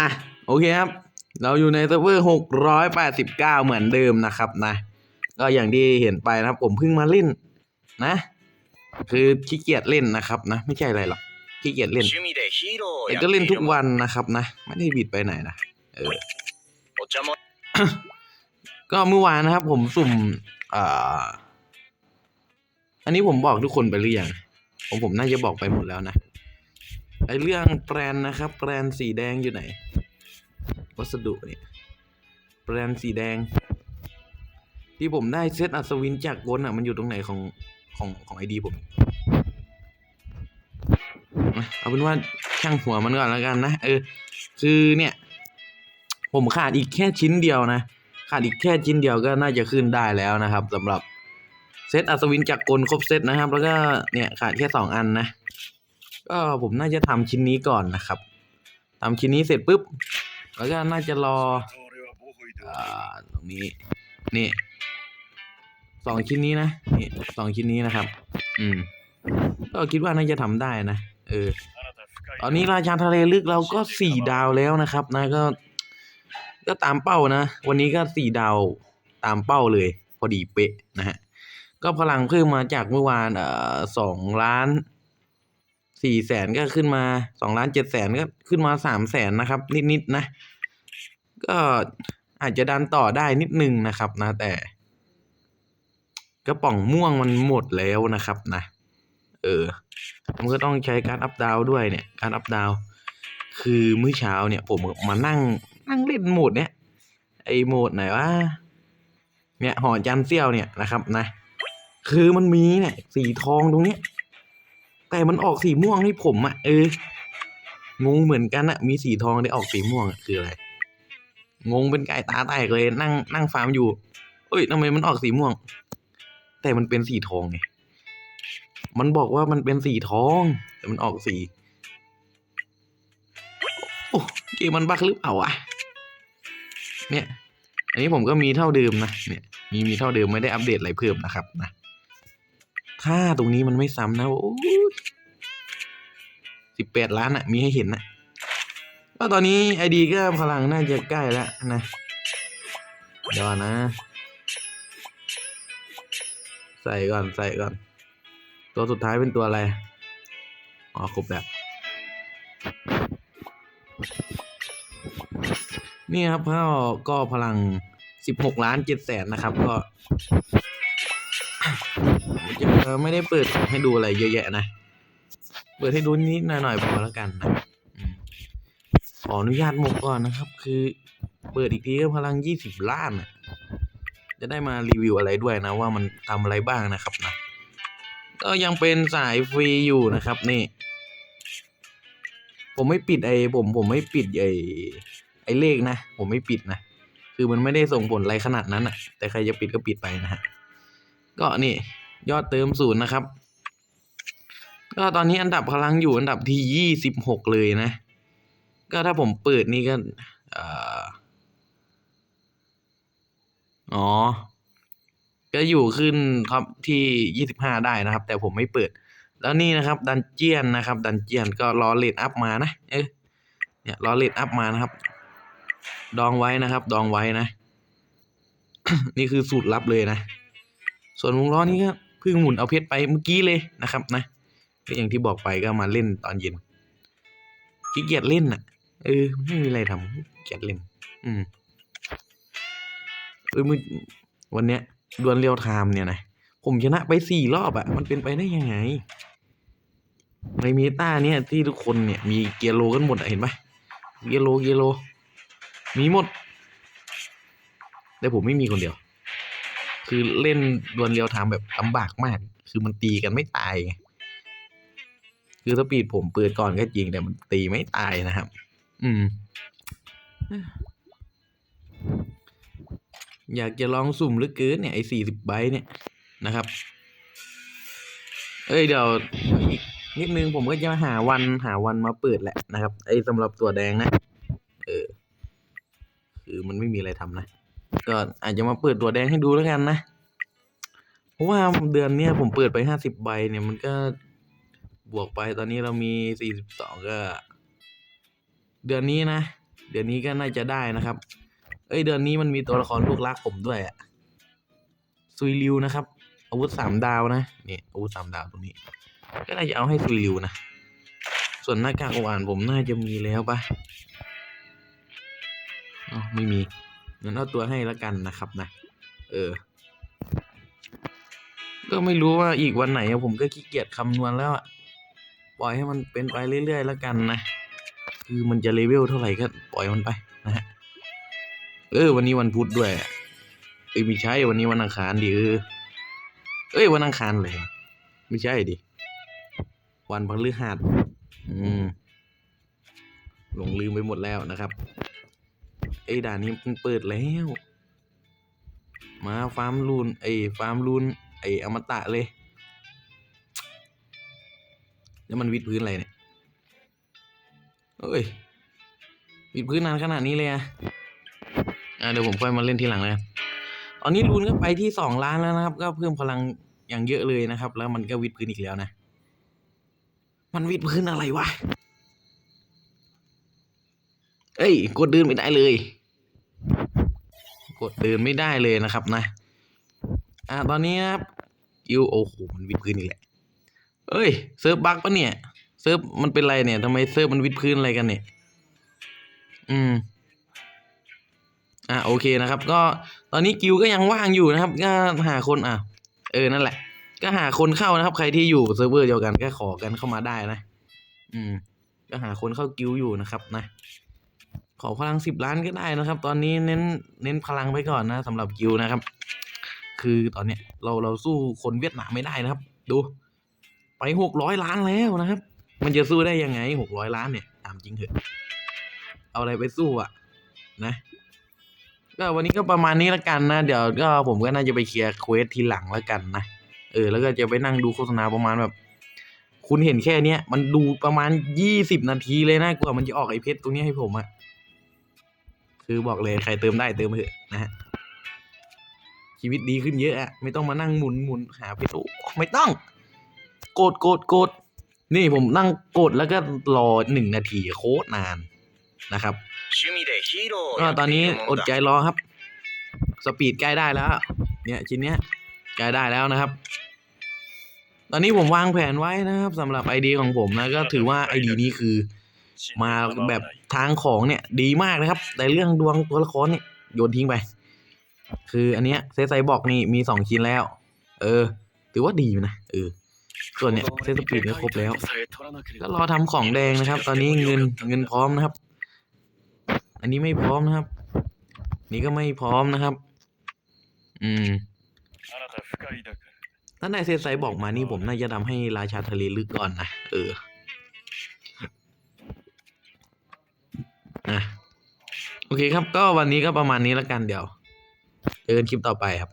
อะโอเคครับ เราอยู่ในเซิร์ฟเวอร์หกร้อยแปดสิบเก้าเหมือนเดิมนะครับนะ ก็อย่างที่เห็นไปนะครับ ผมเพิ่งมาเล่นนะ คือขี้เกียจเล่นนะครับนะ ไม่ใช่อะไรหรอกขี้เกียจเล่นแต่ก็เล่นทุกวันนะครับนะ ไม่ได้บิดไปไหนนะเออก็เมื่อวานนะครับ ผมสุ่มอ่าอันนี้ผมบอกทุกคนไปหรือยังผมผมน่าจะบอกไปหมดแล้วนะ ไอเรื่องแปรนนะครับ แปรนสีแดงอยู่ไหน วัสดุเนี่ยแปรนสีแดง ที่ผมได้เซตอัศวินจากบนอะ มันอยู่ตรงไหนของของของไอดีผมอะเอาเป็นว่าช่างหัวมันก่อนแล้วกันนะ เออ คือเนี่ย ผมขาดอีกแค่ชิ้นเดียวนะ ขาดอีกแค่ชิ้นเดียวก็น่าจะขึ้นได้แล้วนะครับสำหรับเซตอัศวินจากกลครบเซตนะครับ แล้วก็เนี่ยขาดแค่สองอันนะ ก็ผมน่าจะทำชิ้นนี้ก่อนนะครับทำชิ้นนี้เสร็จปุ๊บ แล้วก็น่าจะรออ่าตรงนี้ นี่สองชิ้นนี้นะนี่สองชิ้นนี้นะครับ อืม ก็คิดว่าน่าจะทำได้นะ เออ ตอนนี้ราชาทะเลลึกเราก็สี่ดาวแล้วนะครับ นะก็ ก็ตามเป้านะ วันนี้ก็สี่ดาวตามเป้าเลย พอดีเป๊ะนะฮะ ก็พลังเพิ่มมาจากเมื่อวานเอ่อสองล้าน สี่แสนก็ขึ้นมาสองล้านเจ็ดแสนก็ขึ้นมาสามแสนนะครับ นิดๆนะ ก็อาจจะดันต่อได้นิดนึงนะครับนะแต่กระป๋องม่วงมันหมดแล้วนะครับนะ เออ มันก็ต้องใช้การอัพดาวด้วยเนี่ย การอัพดาว คือมื้อเช้าเนี่ย ผมมานั่งนั่งเล่นโหมดเนี่ย ไอโหมดไหนวะ เนี่ยหอจันเซี่ยวเนี่ยนะครับนะ คือมันมีเนี่ย สีทองตรงเนี้ย แต่มันออกสีม่วงให้ผมอะเอองงเหมือนกันอะมีสีทองได้ออกสีม่วงอะคืออะไรงงเป็นไก่ตาแตกเลยนั่งนั่งฟาร์มอยู่ เอ้ยทำไมมันออกสีม่วง แต่มันเป็นสีทองไงมันบอกว่ามันเป็นสีทอง แต่มันออกสีโอ้เกมมันบักหรือเปล่าวะเนี่ย อันนี้ผมก็มีเท่าเดิมนะเนี่ยมีมีเท่าเดิมไม่ได้อัปเดตอะไรเพิ่มนะครับนะ ถ้าตรงนี้มันไม่ซ้ำนะโอ้สิบแปดล้านอะมีให้เห็นนะก็ตอนนี้ไอดีก็พลังน่าจะใกล้แล้วนะเดี๋ยวนะ ใส่ก่อนใส่ก่อน ตัวสุดท้ายเป็นตัวอะไร อ๋อครบแล้วนี่ครับก็ก็พลังสิบหกล้านเจ็ดแสนนะครับก็ ไม่ได้เปิดให้ดูอะไรเยอะแยะนะ เปิดให้ดูนิดหน่อยพอแล้วกันนะขออนุญาตหมกก่อนนะครับ คือเปิดอีกทีก็พลังยี่สิบล้านอะจะได้มารีวิวอะไรด้วยนะ ว่ามันทำอะไรบ้างนะครับนะก็ยังเป็นสายฟรีอยู่นะครับนี่ ผมไม่ปิดไอ้ผมผมไม่ปิดไอ้ไอ้เลขนะ ผมไม่ปิดนะ คือมันไม่ได้ส่งผลอะไรขนาดนั้นอะแต่ใครจะปิดก็ปิดไปนะฮะก็นี่ ยอดเติมศูนย์นะครับ ก็ตอนนี้อันดับพลังอยู่อันดับที่ยี่สิบหกเลยนะ ก็ถ้าผมเปิดนี่ก็อ่ออ๋อ ก็อยู่ขึ้นท็อปที่ยี่สิบห้าได้นะครับ แต่ผมไม่เปิด แล้วนี่นะครับดันเจียนนะครับ ดันเจียนก็รอเลดอัพมานะ เอ๊ะเนี่ยรอเลดอัพมานะครับ ดองไว้นะครับ ดองไว้นะ นี่คือสูตรลับเลยนะ ส่วนวงล้อนี่ก็ เพิ่งหมุนเอาเพชรไปเมื่อกี้เลยนะครับนะก็อย่างที่บอกไปก็มาเล่นตอนเย็นขี้เกียจเล่นอะ เออไม่มีอะไรทำเกียจเล่น อืมเออมึงวันเนี้ยดวลเรียวไทม์เนี่ยนะผมชนะไปสี่รอบอะมันเป็นไปได้ยังไงในเมตาเนี่ยที่ทุกคนเนี่ยมีเกียร์โลกันหมดเห็นปะเกียร์โลเกียร์โล มีหมด แต่ผมไม่มีคนเดียว คือเล่นดวลเรียวทม์แบบลำบากมาก คือมันตีกันไม่ตายไงคือสปีดผมเปิดก่อนก็จริงแต่มันตีไม่ตายนะครับ อืม อยากจะลองสุ่มหรือเกินเนี่ยไอ้สี่สิบใบเนี่ยนะครับ เอ้ยเดี๋ยวอีกนิดนึงผมก็จะหาวันหาวันมาเปิดแหละนะครับ ไอ้สำหรับตัวแดงนะ เออ คือมันไม่มีอะไรทำนะ ก็อาจจะมาเปิดตัวแดงให้ดูแล้วกันนะ เพราะว่าเดือนเนี้ยผมเปิดไปห้าสิบใบเนี่ยมันก็บวกไปตอนนี้เรามีสี่สิบสองก็ เดือนนี้นะเดือนนี้ก็น่าจะได้นะครับ เอ้ยเดือนนี้มันมีตัวละครลูกรักผมด้วยอะซุยริวนะครับ อาวุธสามดาวนะนี่อาวุธสามดาวตรงนี้ ก็น่าจะเอาให้ซุยริวนะ ส่วนหน้ากากหวานผมน่าจะมีแล้วปะอ๋อไม่มี งั้นเอาตัวให้แล้วกันนะครับนะ เออ ก็ไม่รู้ว่าอีกวันไหนผมก็ขี้เกียจคำนวณแล้วอะปล่อยให้มันเป็นไปเรื่อยๆแล้วกันนะ คือมันจะเลเวลเท่าไหร่ก็ปล่อยมันไปนะฮะ เออ วันนี้วันพุธด้วยเอ้ยไม่ใช่วันนี้วันอังคารดิเออ เอ้ยวันอังคารเลยไม่ใช่ดิ วันพฤหัสอืมหลงลืมไปหมดแล้วนะครับ ไอ้ด่านนี้มันเปิดแล้ว มาฟาร์มลูนไอ้ฟาร์มลูนไอ้อมตะเลย แล้วมันวิดพื้นอะไรเนี่ยเอ้ยวิดพื้นนานขนาดนี้เลยอะอะเดี๋ยวผมค่อยมาเล่นทีหลังเลยตอนนี้ลูนก็ไปที่สองล้านแล้วนะครับ ก็เพิ่มพลังอย่างเยอะเลยนะครับ แล้วมันก็วิดพื้นอีกแล้วนะ มันวิดพื้นอะไรวะ อ้ย กดเดินไม่ได้เลย กดเดินไม่ได้เลยนะครับนะ อ่าตอนนี้นะครับยูโอ้โหมันวิดพื้นอีกแหละ เอ้ยเซิร์ฟบั๊กปะเนี่ยเซิร์ฟมันเป็นไรเนี่ยทำไมเซิร์ฟมันวิดพื้นอะไรกันเนี่ย อืมอ่าโอเคนะครับ ก็ตอนนี้กิวก็ยังว่างอยู่นะครับ ก็หาคนอะ เออนั่นแหละ ก็หาคนเข้านะครับ ใครที่อยู่เซิร์ฟเวอร์เดียวกันก็ขอกันเข้ามาได้นะ อืม ก็หาคนเข้ากิวอยู่นะครับนะ ขอพลังสิบล้านก็ได้นะครับ ตอนนี้เน้นเน้นพลังไปก่อนนะสำหรับกิวนะครับ คือตอนเนี้ยเราเราสู้คนเวียดนามไม่ได้นะครับ ดู ไปหกร้อยล้านแล้วนะครับ มันจะสู้ได้ยังไงหกร้อยล้านเนี่ยตามจริงเถอะ เอาอะไรไปสู้อะ นะก็วันนี้ก็ประมาณนี้ละกันนะ เดี๋ยวก็ผมก็น่าจะไปเคลียร์เควสทีหลังแล้วกันนะเออ แล้วก็จะไปนั่งดูโฆษณาประมาณแบบ คุณเห็นแค่เนี้ยมันดูประมาณยี่สิบนาทีเลยนะกว่ามันจะออกไอเพชรตรงนี้ให้ผมอะ คือบอกเลยใครเติมได้เติมเถอะนะฮะชีวิตดีขึ้นเยอะอะไม่ต้องมานั่งหมุนหมุนหาไปตู้ไม่ต้องโกดกดกดนี่ผมนั่งโกดแล้วก็รอหนึ่งนาทีโคตรนานนะครับก็ตอนนี้อดใจรอครับ สปีดใกล้ได้แล้ว เนี่ยชิ้นเนี้ยใกล้ได้แล้วนะครับ ตอนนี้ผมวางแผนไว้นะครับสำหรับไอเดียของผมนะก็ถือว่าไอเดียนี้คือมาแบบ ทางของเนี่ยดีมากนะครับ แต่เรื่องดวงตัวละครเนี่ยโยนทิ้งไป คืออันเนี้ยเซไซบอกนี่มีสองชิ้นแล้ว เออ ถือว่าดีนะเออส่วนเนี่ยเซสปีดก็ครบแล้ว ก็รอทำของแดงนะครับ ตอนนี้เงินเงินพร้อมนะครับ อันนี้ไม่พร้อมนะครับ นี่ก็ไม่พร้อมนะครับ อืมถ้าในเซตไซบอกมานี่ผมน่าจะทำให้ราชาทะเลลึกก่อนนะเออ โอเคครับ ก็วันนี้ก็ประมาณนี้แล้วกันเดี๋ยวเจอกันคลิปต่อไปครับ